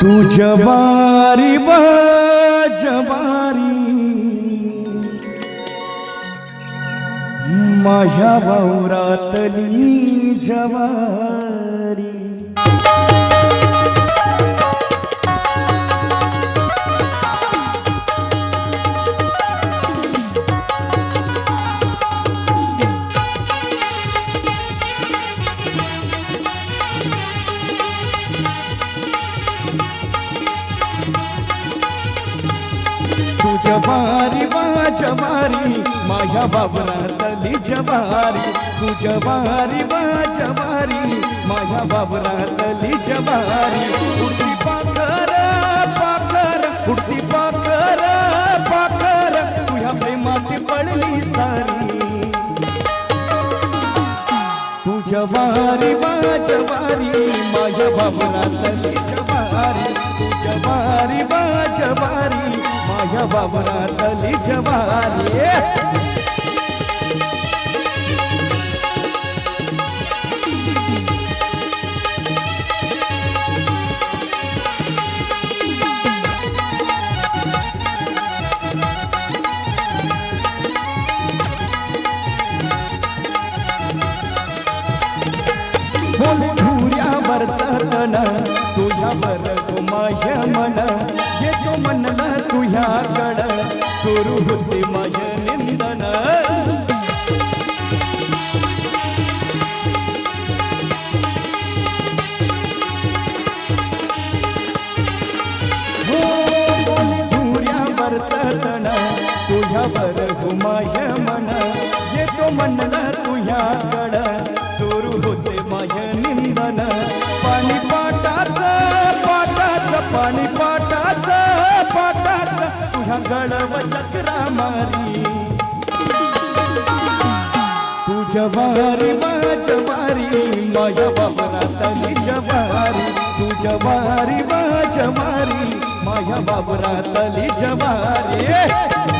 तू जवारी व जवारी माझ्या वावरातली जवारी. जवारी वा जवारी माझ्या बाबरातली जवारी. तू जवारी वा जवारी माझ्या बाबरातली जवारी. उडती पाखर पाखर उडती पाखर पाखर तुझ्या प्रेमात पडली सारी. तू जवारी वा जवारी माझ्या बाबरातली जवारी तू जवारी. वा जवारी माझ्या बाबरातली जवारी तुझ्यावर माझ्या मन. येतो धुऱ्यावरचा तुझ्यावर माझ्या मन. येतो म्हणला तुझ्याकड. सुरू होते माझ्या निंदन. पाणी पाटाच पाटाच पाणी पाटाच. पाटाच तुझ्या गडव चक्रा मारी तू जवारी मा जवारी माझ्या तुझ्या जवारी तुझ्या वारी मा जवारी माझ्या बाबरातली जवारी.